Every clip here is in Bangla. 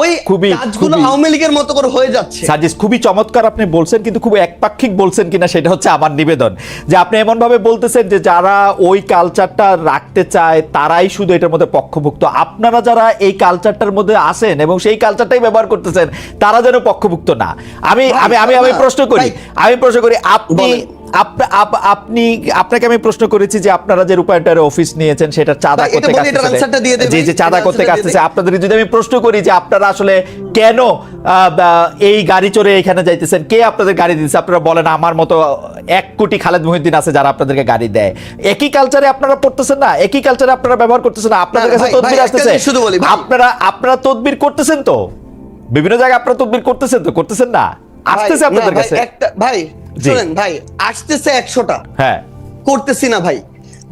ওই খুবই কাজগুলো আওয়ামী লীগের মতো করে হয়ে যাচ্ছে। সাজিস খুবই চমৎকার আপনি বলছেন কিন্তু খুব একপাক্ষিক বলছেন কিনা সেটা হচ্ছে আমার নিবেদন। যে আপনি এমন ভাবে বলতেছেন যে যারা ওই কালচারটা রাখতে চায় তারাই শুধু এটার মধ্যে পক্ষভুক্ত। আপনারা যারা এই কালচারটার মধ্যে আসেন এবং সেই কালচারটাই ব্যবহার করতেছেন তারা যেন পক্ষভুক্ত না। আমি আমি আমি আমি প্রশ্ন করি আমি প্রশ্ন করি আপনি আপনি আপনাকে আমি প্রশ্ন করেছি যে আপনারা যে রূপায়ণটার অফিস নিয়েছেন সেটা চাঁদা করতে। যে যে চাঁদা করতে আসতেছে? আপনাদের যদি আমি প্রশ্ন করি যে আপনারা আসলে কেন এই গাড়ি চড়ে এখানে যাইতেছেন? কে আপনাদের গাড়ি দিচ্ছে আপনারা বলেন আমার মতো এক কোটি খালেদ মহিউদ্দিন আছে যারা আপনাদেরকে গাড়ি দেয়। একই কালচারে আপনারা পড়তেছেন না? একই কালচারে আপনারা ব্যবহার করতেছেন না? আপনাদের কাছে তদবির আসতেছে? শুধু আপনারা আপনারা তদবির করতেছেন তো? বিভিন্ন জায়গায় আপনারা তদবির করতেছেন তো? করতেছেন না? আসতেছে আপনাদের কাছে? একটা ভাই। শুনেন ভাই আসতেছে একশোটা। হ্যাঁ। করতেছি না ভাই।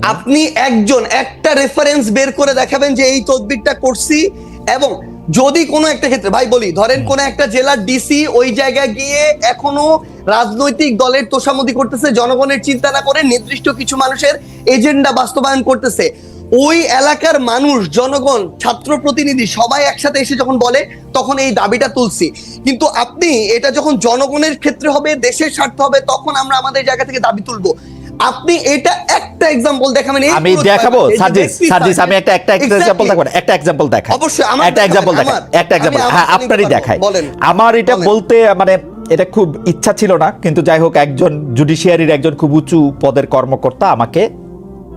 আপনি একজন একটা রেফারেন্স বের করে দেখাবেন যে এই তদবিরটা করছি এবং যদি কোনো একটা ক্ষেত্রে ভাই বলি ধরেন কোন একটা জেলার ডিসি ওই জায়গায় গিয়ে এখনও রাজনৈতিক দলের তোষামতি করতেছে জনগণের চিন্তা না করে নির্দিষ্ট কিছু মানুষের এজেন্ডা বাস্তবায়ন করতেছে। ওই এলাকার মানুষ জনগণ ছাত্র প্রতিনিধি সবাই একসাথে এসে যখন বলে তখন এই দাবিটা তুলছি। কিন্তু আপনি এটা যখন জনগণের ক্ষেত্রে হবে দেশের স্বার্থ হবে তখন আমরা আমাদের জায়গা থেকে দাবি তুলবো। আপনি এটা একটা এক্সাম্পল দেখাবেন। আমি দেখাবো? সার্জিস সার্জিস। আমি একটা একটা এক্সাম্পল দেখাবো একটা এক্সাম্পল দেখা অবশ্যই, আমার একটা এক্সাম্পল দেখা একটা এক্সাম্পল হ্যাঁ আপনারই। দেখাই। আমার এটা বলতে মানে এটা খুব ইচ্ছা ছিল না কিন্তু যাই হোক একজন জুডিশিয়ারির একজন খুব উঁচু পদের কর্মকর্তা আমাকে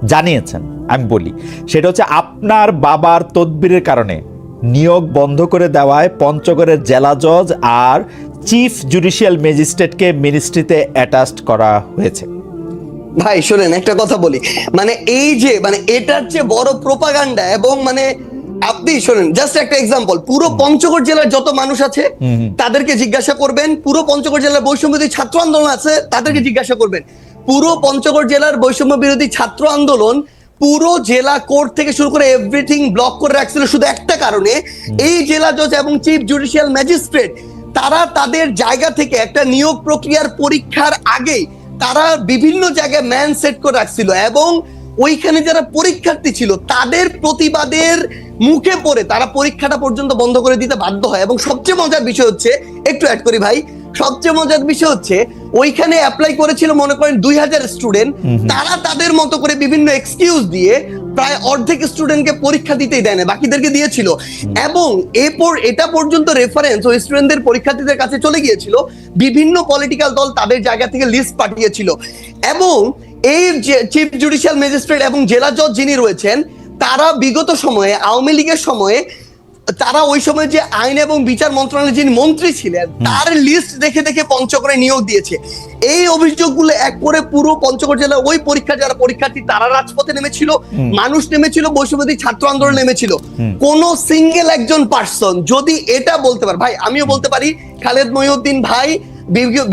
জানিয়েছেন আমি বলি। সেটা হচ্ছে আপনার বাবার তদবিরের কারণে নিয়োগ বন্ধ করে দেওয়ায় পঞ্চগড়ের জেলা জজ আর চিফ জুডিশিয়াল ম্যাজিস্ট্রেটকে মিনিস্ট্রিতে অ্যাটাচড করা হয়েছে। ভাই শোনেন একটা কথা বলি। মানে এই যে মানে এটার যে বড় প্রোপাগান্ডা এবং মানে আপনি শোনেন জাস্ট একটা এক্সাম্পল পুরো পঞ্চগড় জেলার যত মানুষ আছে তাদেরকে জিজ্ঞাসা করবেন পুরো পঞ্চগড় জেলার বৈষম্য ছাত্র আন্দোলন আছে তাদেরকে জিজ্ঞাসা করবেন। পুরো পঞ্চগড় জেলার বৈষম্য বিরোধী ছাত্র আন্দোলন পুরো জেলা কোর্ট থেকে শুরু করে এভরিথিং ব্লক করে রাখছিল। শুধু একটা কারণে এই জেলা জজ এবং চিফ জুডিশিয়াল ম্যাজিস্ট্রেট তারা তাদের জায়গা থেকে একটা নিয়োগ প্রক্রিয়ার পরীক্ষার আগে তারা বিভিন্ন জায়গায় ম্যান সেট করে রাখছিল এবং ওইখানে যারা পরীক্ষার্থী ছিল তাদের প্রতিবাদের মুখে পড়ে তারা পরীক্ষাটা পর্যন্ত বন্ধ করে দিতে বাধ্য হয়। এবং সবচেয়ে মজার বিষয় হচ্ছে একটু অ্যাড করি ভাই সবচেয়ে মজার বিষয় হচ্ছে ওইখানে অ্যাপ্লাই করেছিল মনে করেন দুই হাজার স্টুডেন্ট তারা তাদের মতো করে বিভিন্ন এক্সকিউজ দিয়ে প্রায় অর্ধেক স্টুডেন্টকে পরীক্ষা দিতেই দেয় না বাকিদেরকে দিয়েছিল। এবং এরপর এটা পর্যন্ত রেফারেন্স ওই স্টুডেন্টদের পরীক্ষার্থীদের কাছে চলে গিয়েছিল বিভিন্ন পলিটিক্যাল দল তাদের জায়গা থেকে লিস্ট পাঠিয়েছিল। এবং এই যে চিফ জুডিশিয়াল ম্যাজিস্ট্রেট এবং জেলা জজ যিনি রয়েছেন তারা বিগত সময়ে আওয়ামী লীগের সময়ে তারা ওই সময় যে আইন এবং বিচার মন্ত্রণালয়ের যিনি মন্ত্রী ছিলেন তার লিস্ট দেখে দেখে পঞ্চগড়ে নিয়োগ দিয়েছে। এই অভিযোগগুলো এক করে পুরো পঞ্চগড় জেলার ওই পরীক্ষা যারা পরীক্ষার্থী তারা রাজপথে নেমেছিল মানুষ নেমেছিল বৈষম্যদী ছাত্র আন্দোলন নেমেছিল। কোন সিঙ্গেল একজন পার্সন যদি এটা বলতে পারে ভাই আমিও বলতে পারি খালেদ মহিউদ্দিন ভাই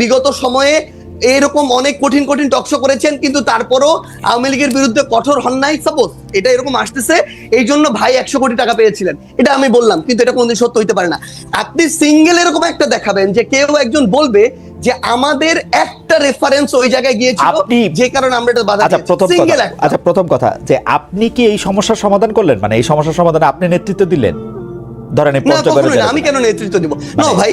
বিগত সময়ে এরকম অনেক কঠিন কঠিন টকশো করেছেন কিন্তু তারপরও আওয়ামী লীগের বিরুদ্ধে কঠোর হন নাই। সাপোজ এটা এরকম আসতেছে এই জন্য ভাই একশো কোটি টাকা পেয়েছিলেন। এটা আমি বললাম কিন্তু এটা কোনদিন সত্য হইতে পারে না। আপনি সিঙ্গেল এরকম একটা দেখাবেন যে কেউ একজন বলবে যে আমাদের একটা রেফারেন্স ওই জায়গায় গিয়েছিল আপনি- যে কারণে আমরা এটা বাধা আচ্ছা প্রথম কথা আচ্ছা প্রথম কথা যে আপনি কি এই সমস্যার সমাধান করলেন? মানে এই সমস্যার সমাধানে আপনি নেতৃত্ব দিলেন? ধরেন আমি কেন নেতৃত্ব দিব? না মানে ভাই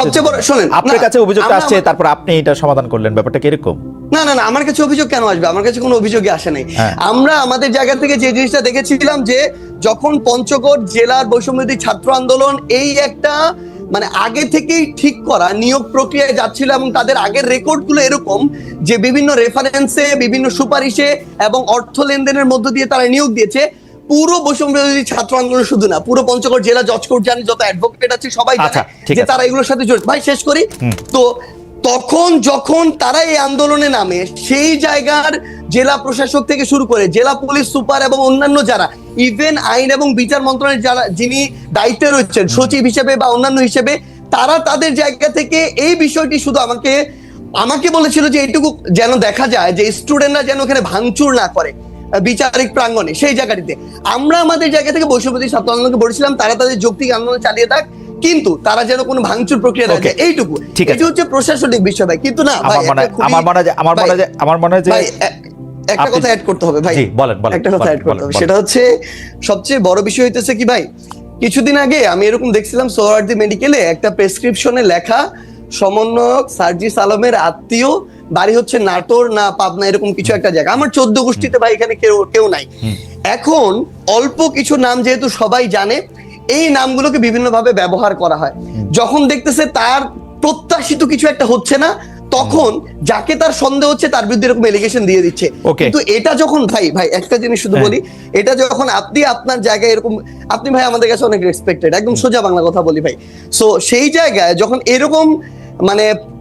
সবচেয়ে বড় নেতৃত্ব- আপনার কাছে অভিযোগটা আসছে তারপর আপনি এটা সমাধান করলেন ব্যাপারটা কীরকম না না না আমার কাছে অভিযোগ কেন আসবে? আমার কাছে কোনো অভিযোগই আসে নাই। হ্যাঁ। আমরা আমাদের জায়গা থেকে যে জিনিসটা দেখেছিলাম যে যখন পঞ্চগড় জেলার বৈষম্যদী ছাত্র আন্দোলন এই একটা মানে আগে থেকেই ঠিক করা নিয়োগ প্রক্রিয়ায় যাচ্ছিল এবং তাদের আগের রেকর্ডগুলো এরকম যে বিভিন্ন রেফারেন্সে বিভিন্ন সুপারিশে এবং অর্থ লেনদেনের মধ্য দিয়ে তারা নিয়োগ দিয়েছে পুরো বৈষম্য বিরোধী ছাত্র আন্দোলন শুধু না পুরো পঞ্চগড় জেলা জজ কোর্ট জানি যত অ্যাডভোকেট আছে সবাই আচ্ছা, জানে ঠিক যে। তারা এগুলোর সাথে জড়িত। ভাই শেষ করি। তো তখন যখন তারা এই আন্দোলনে নামে সেই জায়গার জেলা প্রশাসক থেকে শুরু করে জেলা পুলিশ সুপার এবং অন্যান্য যারা ইভেন আইন এবং বিচার মন্ত্রণালয়ের যারা যিনি দায়িত্বে রয়েছেন সচিব হিসেবে বা অন্যান্য হিসেবে তারা তাদের জায়গা থেকে এই বিষয়টি শুধু আমাকে আমাকে বলেছিল যে এইটুকু যেন দেখা যায় যে স্টুডেন্টরা যেন ওখানে ভাঙচুর না করে। বিচারিক প্রাঙ্গণে সেই জায়গাটিতে। আমরা আমাদের জায়গা থেকে বৈষম্যবাদী ছাত্র আন্দোলনকে বলেছিলাম তারা তাদের যৌক্তিক আন্দোলন চালিয়ে থাক কিন্তু তারা যেন কোনো ভাঙচুর প্রক্রিয়া. যায় এইটুকু। ঠিক আছে। হচ্ছে প্রশাসনিক বিষয় ভাই কিন্তু না আমার মনে হয় আমার মনে হয় আমার মনে হয় যে আমার মনে হয় একটা কথা অ্যাড করতে হবে ভাই। বলেন, বলেন, একটা কথা অ্যাড করতে হবে। সেটা হচ্ছে সবচেয়ে বড় বিষয় হইতেছে কি ভাই কিছুদিন আগে আমি এরকম দেখছিলাম সোহরার্দি মেডিকেলে একটা প্রেসক্রিপশনে লেখা সমন্বয়ক সার্জিস আলমের আত্মীয় বাড়ি হচ্ছে নাটোর না পাবনা এরকম কিছু একটা জায়গা। আমার চোদ্দ গোষ্ঠীতে ভাই এখানে কেউ কেউ নাই। এখন অল্প কিছু নাম যেহেতু সবাই জানে এই নামগুলোকে বিভিন্নভাবে ব্যবহার করা হয়। যখন দেখতেছে তার প্রত্যাশিত কিছু একটা হচ্ছে না তখন যাকে তার সন্দেহ হচ্ছে তার বিরুদ্ধে এরকম এলিগেশন দিয়ে দিচ্ছে. কিন্তু এটা যখন ভাই ভাই একটা জিনিস শুধু হ্যাঁ। বলি এটা যখন আপনি আপনার জায়গায় এরকম আপনি ভাই আমাদের কাছে অনেক রেসপেক্টেড একদম সোজা বাংলা কথা বলি ভাই। সো সেই জায়গায় যখন এরকম মানে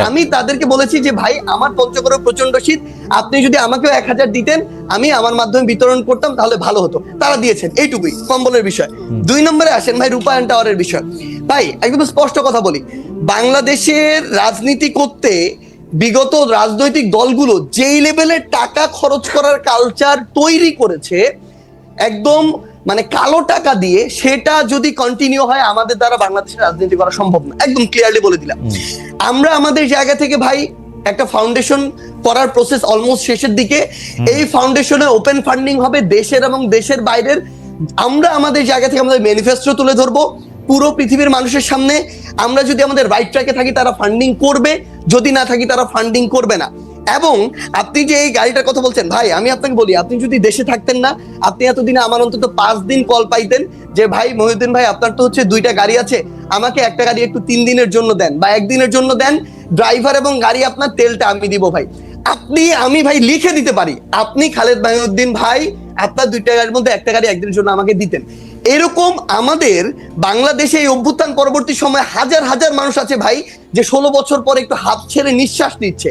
আমি তাদেরকে বলেছি যে ভাই আমার পঞ্চগড়ে প্রচণ্ড শীত। আপনি যদি আমাকেও এক হাজার দিতেন আমি আমার মাধ্যমে বিতরণ করতাম তাহলে ভালো হতো। তারা দিয়েছেন। এইটুকুই কম্বলের বিষয়। দুই নম্বরে আসেন ভাই রূপায়ণ টাওয়ারের বিষয়। ভাই একদম স্পষ্ট কথা বলি। বাংলাদেশের রাজনীতি করতে বিগত রাজনৈতিক দলগুলো যেই লেভেলে টাকা খরচ করার কালচার তৈরি করেছে একদম মানে কালো টাকা দিয়ে সেটা যদি কন্টিনিউ হয় আমাদের দ্বারা বাংলাদেশের রাজনীতি করা সম্ভব না। একদম ক্লিয়ারলি বলে দিলাম। আমরা আমাদের জায়গা থেকে ভাই একটা ফাউন্ডেশন করার প্রসেস অলমোস্ট শেষের দিকে। এই ফাউন্ডেশনে ওপেন ফান্ডিং হবে দেশের এবং দেশের বাইরের। আমরা আমাদের জায়গা থেকে আমাদের ম্যানিফেস্টো তুলে ধরবো পুরো পৃথিবীর মানুষের সামনে। আমরা যদি আমাদের রাইট ট্র্যাকে থাকি তারা ফান্ডিং করবে। যদি না থাকি তারা ফান্ডিং করবে না। এবং আপনি যে এই গাড়িটার কথা বলছেন, ভাই, আমি আপনাকে বলি, আপনি যদি দেশে থাকতেন না, আপনি এতদিনে আমার অন্তত পাঁচ দিন কল পাইতেন যে, ভাই, মহিউদ্দিন ভাই, আপনার তো হচ্ছে দুইটা গাড়ি আছে, আমাকে একটা গাড়ি একটু তিন দিনের জন্য দেন বা একদিনের জন্য দেন, ড্রাইভার এবং গাড়ি আপনার তেলটা আমি দিব ভাই। আপনি, আমি ভাই লিখে দিতে পারি, আপনি খালেদ মাহিউদ্দিন ভাই, আপনার দুইটা গাড়ির মধ্যে একটা গাড়ি একদিনের জন্য আমাকে দিতেন। এরকম আমাদের বাংলাদেশে এই অভ্যুত্থান পরবর্তী সময় হাজার হাজার মানুষ আছে ভাই, যে ষোলো বছর পরে একটু হাত ছেড়ে নিঃশ্বাস নিচ্ছে।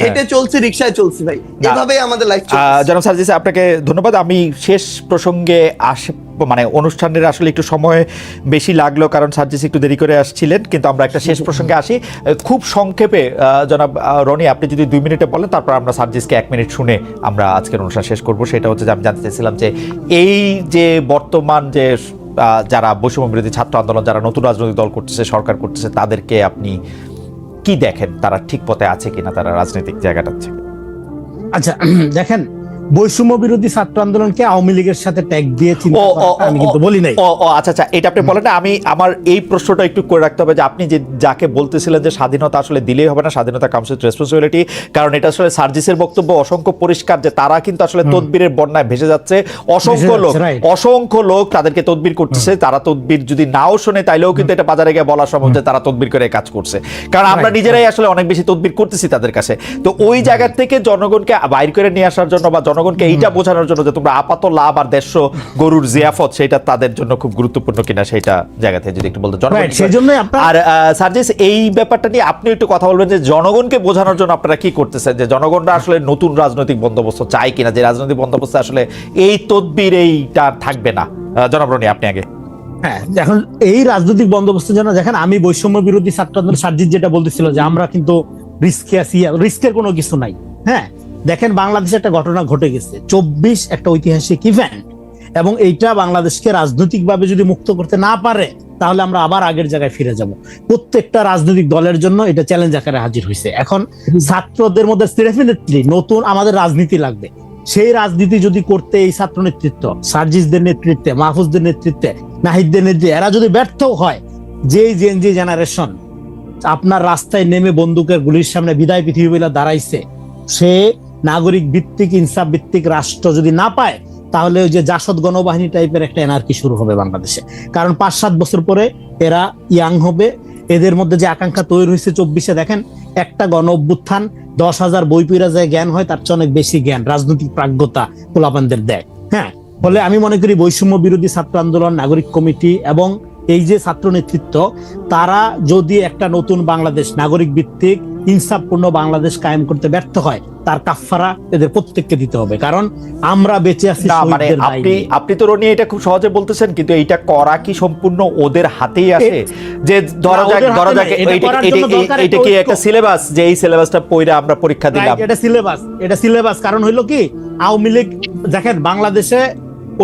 হেঁটে চলছি রিক্সায় চলছি ভাই। এভাবেই আমাদের লাইফ জনাব সার্জিস আপনাকে ধন্যবাদ। আমি শেষ প্রসঙ্গে আসে মানে অনুষ্ঠানের আসলে একটু সময় বেশি লাগল কারণ সার্জিস একটু দেরি করে আসছিলেন কিন্তু আমরা একটা শেষ প্রসঙ্গে আসি। খুব সংক্ষেপে জনাব রনি আপনি যদি দুই মিনিটে বলেন তারপর আমরা সার্জিসকে এক মিনিট শুনে আমরা আজকের অনুষ্ঠান শেষ করব। সেটা হচ্ছে যে আমি জানতে চাইছিলাম যে এই যে বর্তমান যে যারা বৈষম্য বিরোধী ছাত্র আন্দোলন যারা নতুন রাজনৈতিক দল করতেছে সরকার করতেছে তাদেরকে আপনি কি দেখেন? তারা ঠিক পথে আছে কিনা? তারা রাজনৈতিক জায়গাটা আচ্ছা দেখেন বৈষম্য বিরোধী ছাত্র আন্দোলনকে আওয়ামী লীগের সাথে ট্যাগ দিয়ে আমি কিন্তু বলি নাই। ও ও আচ্ছা আচ্ছা এটা আপনি বলেন আমি আমার এই প্রশ্নটা একটু করে রাখতে হবে যে আপনি যে যাকে বলতেছিলেন যে স্বাধীনতা আসলে দিলেই হবে না স্বাধীনতা কামস উইথ রেসপন্সিবিলিটি কারণ এটা আসলে সার্জিসের বক্তব্য অসংখ্য পরিষ্কার যে তারা কিন্তু আসলে তদবিরের বন্যায় ভেসে যাচ্ছে। অসংখ্য লোক অসংখ্য লোক তাদেরকে তদবির করতেছে তারা তদবির যদি নাও শোনে তাইলেও কিন্তু এটা বাজারে গিয়ে বলা সম্ভব যে তারা তদবির করে কাজ করছে। কারণ আমরা নিজেরাই আসলে অনেক বেশি তদবির করতেছি তাদের কাছে। তো ওই জায়গা থেকে জনগণকে বাইর করে নিয়ে আসার জন্য বা জনগণকে এইটা বোঝানোর জন্য যে তোমরা আপাত লাভ আর দেশ গরুর জিয়াফত সেটা তাদের জন্য খুব গুরুত্বপূর্ণ কিনা সেটা জায়গা থেকে যদি একটু বলতে জনগণ সেজন্যই আর সার্জিস এই ব্যাপারটা নিয়ে আপনি একটু কথা বলবেন যে জনগণকে বোঝানোর জন্য আপনারা কি করতেছেন? যে জনগণরা আসলে নতুন রাজনৈতিক বন্দোবস্ত চায় কিনা? যে রাজনৈতিক বন্দোবস্ত আসলে এই তদবির এইটা থাকবে না। জনাব আপনি আগে। হ্যাঁ এখন এই রাজনৈতিক বন্দোবস্ত যেন দেখেন আমি বৈষম্য বিরোধী ছাত্র আন্দোলন সার্জিৎ যেটা বলতেছিল যে আমরা কিন্তু রিস্কে আছি রিস্কের কোনো কিছু নাই। হ্যাঁ দেখেন বাংলাদেশে একটা ঘটনা ঘটে গেছে। চব্বিশ একটা ঐতিহাসিক ইভেন্ট এবং এইটা বাংলাদেশকে রাজনৈতিকভাবে যদি মুক্ত করতে না পারে তাহলে আমরা আবার আগের জায়গায় ফিরে যাব। প্রত্যেকটা রাজনৈতিক দলের জন্য এটা চ্যালেঞ্জ আকারে হাজির হয়েছে। এখন ছাত্রদের মধ্যে ডেফিনেটলি নতুন আমাদের রাজনীতি লাগবে। সেই রাজনীতি যদি করতে এই ছাত্র নেতৃত্ব সার্জিসদের নেতৃত্বে মাহফুজদের নেতৃত্বে নাহিদদের নেতৃত্বে এরা যদি ব্যর্থ হয় যেই জেন জি জেনারেশন আপনার রাস্তায় নেমে বন্দুকের গুলির সামনে বিদায় পৃথিবী বলে দাঁড়াইছে সে নাগরিক ভিত্তিক ইনসাফ ভিত্তিক রাষ্ট্র যদি না পায়, তাহলে ওই যে জাসদ গণবাহিনী টাইপের একটা এনার্কি শুরু হবে বাংলাদেশে। কারণ পাঁচ, সাত বছর পরে এরা ইয়াং হবে। এদের মধ্যে যে আকাঙ্ক্ষা তৈরি হয়েছে চব্বিশে, দেখেন, একটা গণ অভ্যুত্থান দশ হাজার বই পইরা যায় জ্ঞান হয়, তার চেয়ে অনেক বেশি জ্ঞান, রাজনৈতিক প্রাজ্ঞতা পোলাপানদের দেয়। হ্যাঁ ফলে আমি মনে করি বৈষম্য বিরোধী ছাত্র আন্দোলন, নাগরিক কমিটি এবং এই যে ছাত্র নেতৃত্ব তারা যদি একটা নতুন বাংলাদেশ নাগরিক ভিত্তিক ইনসাফপূর্ণ বাংলাদেশ কায়েম করতে ব্যর্থ হয় তার কাফফারা এদের প্রত্যেককে দিতে হবে। কারণ আমরা বেঁচে আছি মানে আপনি আপনি তো রনি এটা খুব সহজে বলতেছেন কিন্তু এইটা করা কি সম্পূর্ণ ওদের হাতেই আছে? যে ধরা যাক ধরা যাক এটা কি একটা সিলেবাস যে এই সিলেবাসটা পড়ে আমরা পরীক্ষা দিলাম? এটা সিলেবাস এটা সিলেবাস কারণ হইল কি আওয়ামী লীগ দেখেন বাংলাদেশে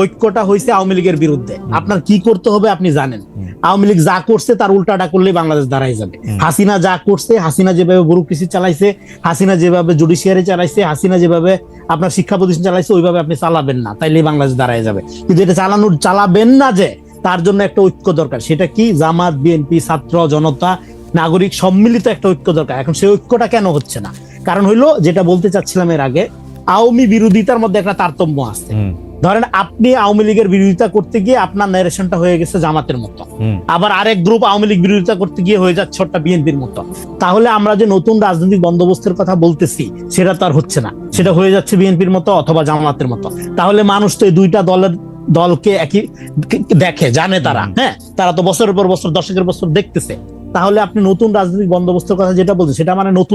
ঐক্যটা হয়েছে আওয়ামী লীগের বিরুদ্ধে। আপনার কি করতে হবে আপনি জানেন। আওয়ামী লীগ যা করছে তার উল্টাটা করলে বাংলাদেশ দাঁড়াই যাবে। হাসিনা যা করছে হাসিনা যেভাবে ব্যুরোক্রেসি চালাইছে হাসিনা যেভাবে জুডিশিয়ারি চালাইছে হাসিনা যেভাবে আপনার শিক্ষা প্রতিষ্ঠান চালাইছে ওইভাবে আপনি চালাবেন না তাইলে বাংলাদেশ দাঁড়ায় যাবে। কিন্তু এটা চালানোর চালাবেন না যে তার জন্য একটা ঐক্য দরকার। সেটা কি? জামাত বিএনপি ছাত্র জনতা নাগরিক সম্মিলিত একটা ঐক্য দরকার। এখন সেই ঐক্যটা কেন হচ্ছে না? কারণ হইল যেটা বলতে চাচ্ছিলাম এর আগে আওয়ামী বিরোধিতার মধ্যে একটা তারতম্য আছে। ধরেন আপনি আওয়ামী লীগের বিরোধিতা করতে গিয়ে আপনার ন্যারেশনটা হয়ে গেছে জামাতের মতো। আবার আরেক গ্রুপ আওয়ামী লীগ বিরোধিতা করতে গিয়ে হয়ে যাচ্ছে ওটা বিএনপির মতো। তাহলে আমরা যে নতুন রাজনৈতিক বন্দোবস্তের কথা বলতেছি সেটা তো আর হচ্ছে না। সেটা হয়ে যাচ্ছে বিএনপির মতো অথবা জামাতের মতো। তাহলে মানুষ তো এই দুইটা দলের দলকে একই দেখে জানে তারা হ্যাঁ? তারা তো বছরের পর বছর দশকের বছর দেখতেছে। তাহলে আপনি নতুন রাজনৈতিক বন্দোবস্তের কথা যেটা বলছেন সেটা মানে নতুন